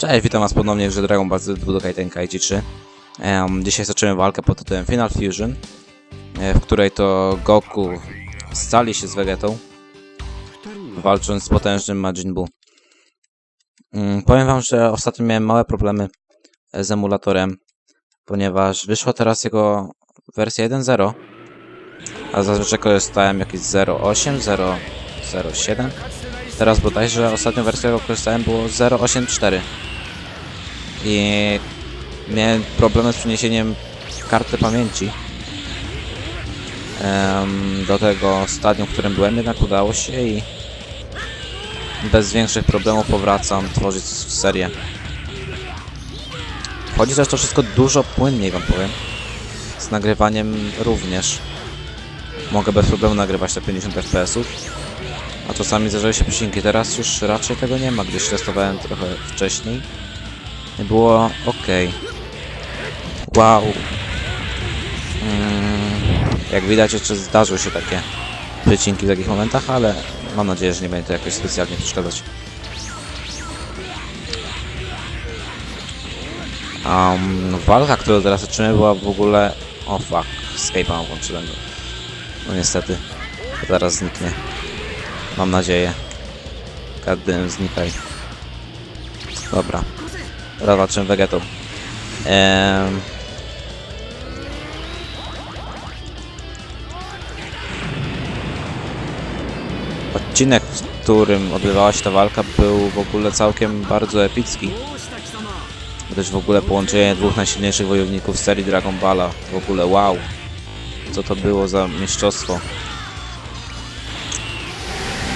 Cześć, witam was ponownie w Dragon Ball Z Budokai Tenkaichi 3. Em, dzisiaj zaczynamy walkę pod tytułem Final Fusion, e, w której to Goku scali się z Vegetą, walcząc z potężnym Majin Buu. Mm, powiem wam, że ostatnio miałem małe problemy e, z emulatorem, ponieważ wyszła teraz jego wersja 1.0, a zazwyczaj korzystałem jakieś 0.8, 0.07. Teraz bodajże ostatnią wersją, jaką korzystałem było 0.8.4 i miałem problemy z przeniesieniem karty pamięci em, do tego stadium, w którym byłem, jednak udało się i bez większych problemów powracam tworzyć serię. Chodzi zresztą wszystko dużo płynniej, wam powiem. Z nagrywaniem również. Mogę bez problemu nagrywać te 50 fps-ów. A czasami zdarzają się przecinki. Teraz już raczej tego nie ma, gdyż testowałem trochę wcześniej. Było ok. Wow. Mm, jak widać, jeszcze zdarzyły się takie wycinki w takich momentach, ale mam nadzieję, że nie będzie to jakoś specjalnie przeszkadzać. Um, walka, którą teraz zaczynamy, była w ogóle... O fuck, escape'a włączyłem. No niestety, zaraz zniknie. Mam nadzieję. Każdym znikaj. Dobra. Walczymy Vegetą. Ehm... Odcinek, w którym odbywała się ta walka, był w ogóle całkiem bardzo epicki. Gdyż w ogóle połączenie dwóch najsilniejszych wojowników serii Dragon Balla. W ogóle wow. Co to było za mistrzostwo.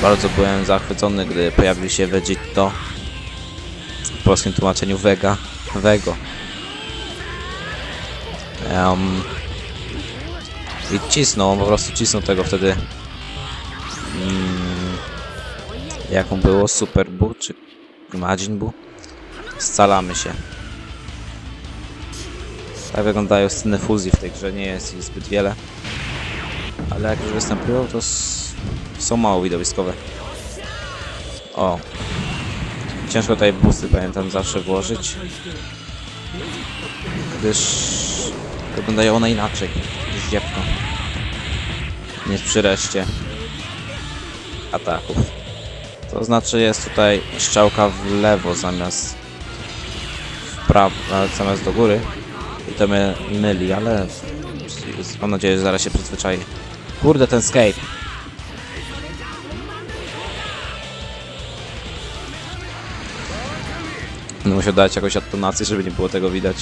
Bardzo byłem zachwycony, gdy pojawił się Vegito. Polskim tłumaczeniu Vega. Vego. Um, I cisnął, po prostu cisnął tego wtedy. Mm, jaką było? Super Bu czy Majin Bu? Scalamy się. Tak wyglądają sceny fuzji w tej grze, nie jest ich zbyt wiele. Ale jak już występują, to są mało widowiskowe. O. Ciężko tutaj busty, pamiętam, zawsze włożyć. Gdyż wyglądają one inaczej niż dziewko. Niż przy reszcie ataków. To znaczy jest tutaj strzałka w lewo zamiast w prawo, zamiast do góry. I to mnie myli, ale mam nadzieję, że zaraz się przyzwyczaję. Kurde, ten skate. No musiał dać jakąś atonację, żeby nie było tego widać.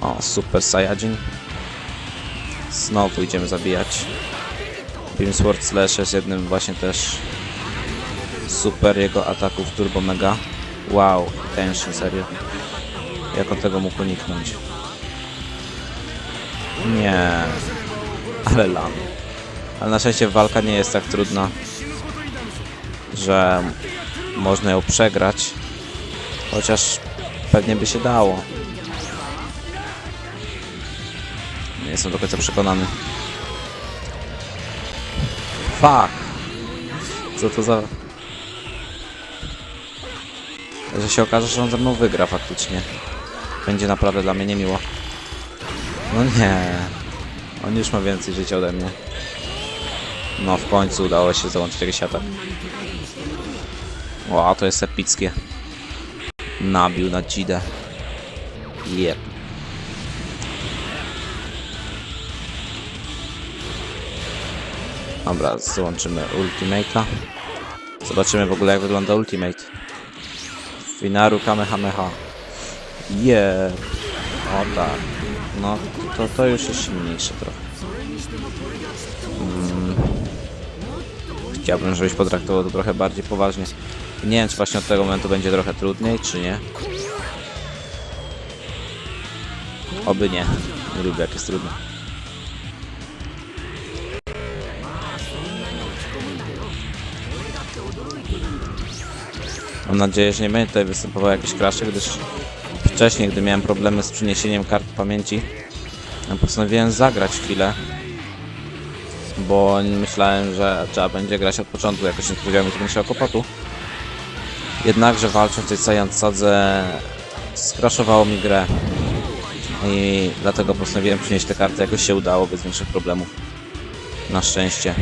O, Super Saiyajin. Znowu idziemy zabijać. Beam Sword Slash jest jednym właśnie też super jego ataków Turbo Mega. Wow, Tenshin, serio. Jak on tego mógł uniknąć? Nie. Ale lam. Ale na szczęście walka nie jest tak trudna, że można ją przegrać. Chociaż pewnie by się dało. Nie jestem do końca przekonany. Fuck! Co to za... Że się okaże, że on ze mną wygra faktycznie. Będzie naprawdę dla mnie niemiło. No nie. On już ma więcej życia ode mnie. No w końcu udało się załączyć jakiś atak. O, to jest epickie. Nabił na dzidę. Jep. Dobra, załączymy Ultimate'a. Zobaczymy w ogóle jak wygląda Ultimate. Finaru Kamehameha. Yeah. O tak. No, to, to już jest silniejsze trochę. Mm. Chciałbym, żebyś potraktował to trochę bardziej poważnie. Nie wiem, czy właśnie od tego momentu będzie trochę trudniej, czy nie. Oby nie. Nie lubię, jak jest trudno. Mam nadzieję, że nie będzie tutaj występował jakiś crash, gdyż wcześniej, gdy miałem problemy z przeniesieniem kart pamięci, postanowiłem zagrać chwilę Bo myślałem, że trzeba będzie grać od początku, jakoś nie spodziewałem się większego kłopotu. Jednakże walcząc w tej Saiyan Sadze skraszowało mi grę. I dlatego postanowiłem przynieść te karty, jakoś się udało, bez większych problemów. Na szczęście.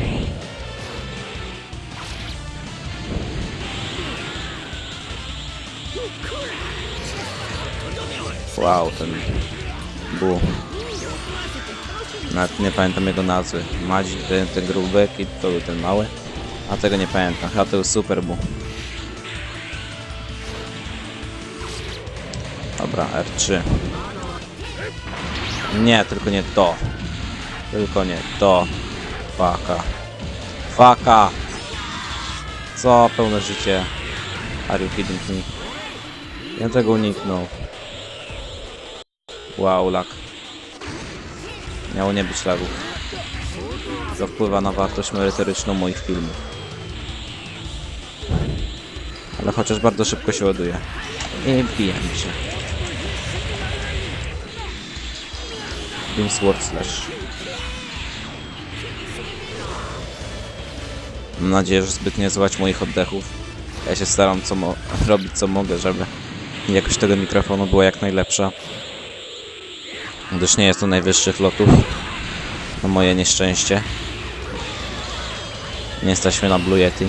Wow, ten bu. Nawet nie pamiętam jego nazwy. Madzi, ten, ten grubek i to był ten mały. A tego nie pamiętam. Chyba to był super bu. Dobra, R3. Nie, tylko nie to. Tylko nie to. Faka. Faka! Co? Pełne życie. Are you kidding? Ja tego uniknął. Wow, lak. Miało nie być lagów. To wpływa na wartość merytoryczną moich filmów. Ale chociaż bardzo szybko się ładuje. I bijemy się. Beam Sword Slash. Mam nadzieję, że zbyt nie złać moich oddechów. Ja się staram co robić co mogę, żeby jakość tego mikrofonu była jak najlepsza. Gdyż nie jest to najwyższych lotów. Na moje nieszczęście. Nie jesteśmy na Blue Yeti.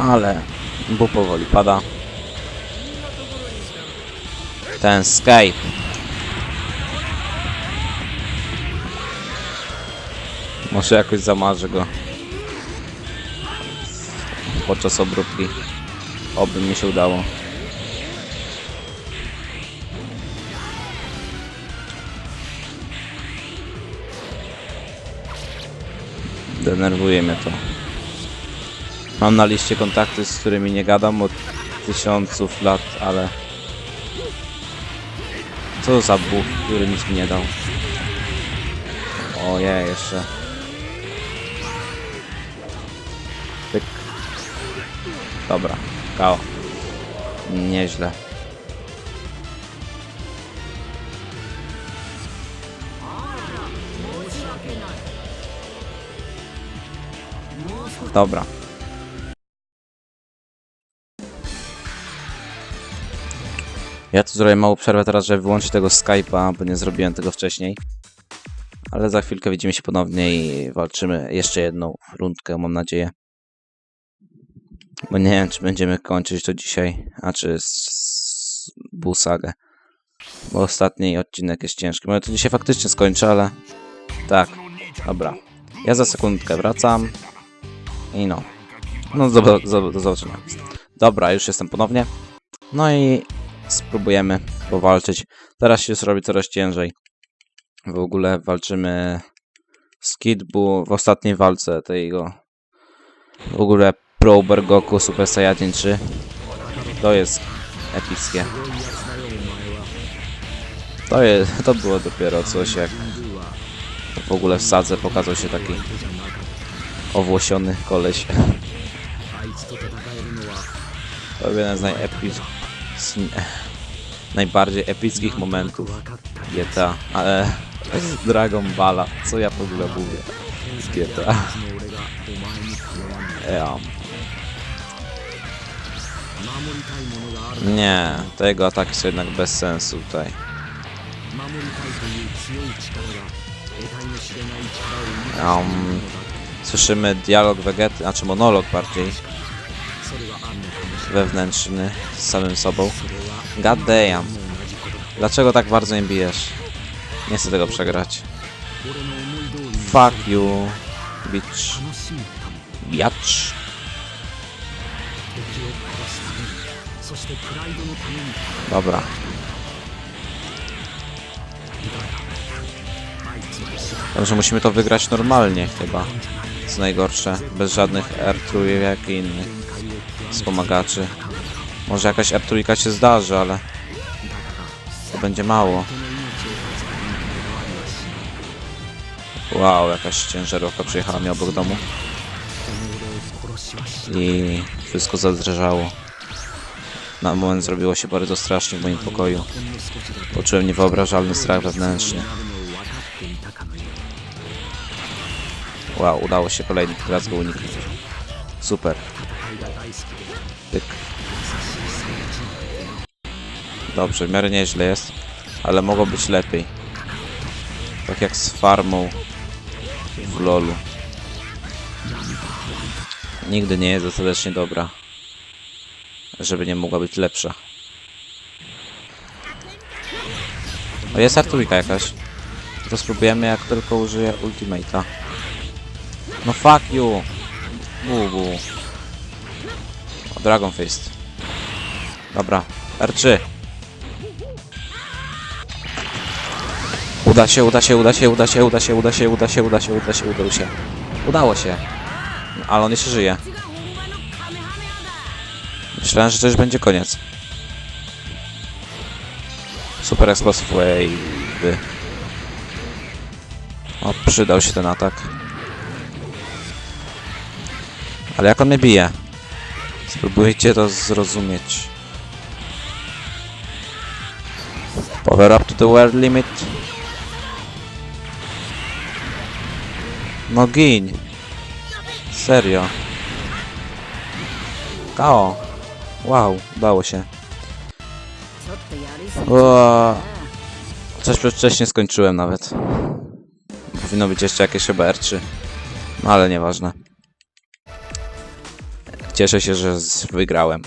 Ale bu powoli pada. Ten Skype. Może jakoś zamarzę go. Podczas obróbki. Oby mi się udało. Denerwuje mnie to. Mam na liście kontakty, z którymi nie gadam od tysiąców lat, ale... Co za Bóg, który nic mi nie dał. Ojej, jeszcze. Pyk. Dobra, KO. Nieźle. Dobra. Ja tu zrobię małą przerwę teraz, żeby wyłączyć tego Skype'a, bo nie zrobiłem tego wcześniej. Ale za chwilkę widzimy się ponownie i walczymy jeszcze jedną rundkę, mam nadzieję. Bo nie wiem, czy będziemy kończyć to dzisiaj, a czy z Busagę. Bo ostatni odcinek jest ciężki. Może to dzisiaj faktycznie skończę, ale... Tak, dobra. Ja za sekundkę wracam. I no. No do, do, do zobaczenia. Dobra, już jestem ponownie. No i spróbujemy powalczyć. Teraz się zrobi coraz ciężej. W ogóle walczymy z Kidbu w ostatniej walce tego. W ogóle Pro Uber Goku Super Saiyajin 3. To jest epickie. To, jest, to było dopiero coś jak w ogóle w sadze pokazał się taki owłosiony koleś. To jeden z najepic... z najbardziej epickich momentów GTA, ale Dragon Balla, co ja w ogóle mówię z GTA. Ja. Nie, tego ataku są jednak bez sensu tutaj. Um, słyszymy dialog Vegety, znaczy monolog bardziej wewnętrzny z samym sobą. God damn. Dlaczego tak bardzo nie bijesz? Nie chcę tego przegrać. Fuck you, bitch. Biatch. Dobra. Także musimy to wygrać normalnie chyba. Co najgorsze. Bez żadnych R i innych wspomagaczy. Może jakaś R się zdarzy, ale to będzie mało. Wow, jakaś ciężarówka przyjechała mi obok domu. I wszystko zadrżało. Na moment zrobiło się bardzo strasznie w moim pokoju. Poczułem niewyobrażalny strach wewnętrzny. Wow, udało się kolejny raz go uniknąć. Super. Tyk. Dobrze, w miarę nieźle jest, ale mogło być lepiej. Tak jak z farmą w lolu. Nigdy nie jest dostatecznie dobra, żeby nie mogła być lepsza. O, jest Arturika jakaś. To spróbujemy jak tylko użyję ultimate'a. No fuck you! Bubu. O, Dragon Fist. Dobra, R3. Uda się, uda się, uda się, uda się, uda się, uda się, uda się, uda się, uda się, udało się. Udało się. Ale on jeszcze żyje. Myślałem, że to już będzie koniec. Super Explosive Wave. O, przydał się ten atak. Ale jak on mnie bije? Spróbujcie to zrozumieć. Power up to the world limit. No gin. Serio. Kao. Wow, udało się. O, coś przedwcześnie skończyłem nawet. Powinno być jeszcze jakieś chyba R3. No ale nieważne. Cieszę się, że wygrałem.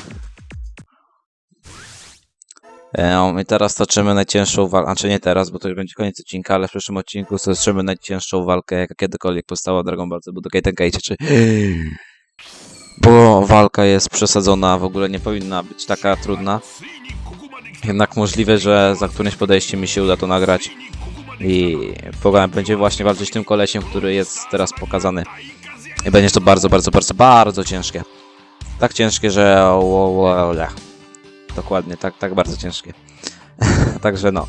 E, I teraz toczymy najcięższą walkę, znaczy nie teraz, bo to już będzie koniec odcinka, ale w przyszłym odcinku toczymy najcięższą walkę, jaka kiedykolwiek powstała Dragon Ball Z Budokai Tenkaichi 3. Bo walka jest przesadzona, w ogóle nie powinna być taka trudna. Jednak możliwe, że za którymś podejściem mi się uda to nagrać. I program będzie właśnie walczyć tym kolesiem, który jest teraz pokazany. I będzie to bardzo, bardzo, bardzo, bardzo ciężkie. Tak ciężkie, że... Dokładnie, tak, tak bardzo ciężkie. Także no.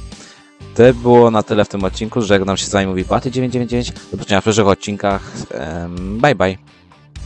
To było na tyle w tym odcinku. Żegnam się z wami mówi Paty999. Do zobaczenia w przyszłych odcinkach. Bye bye.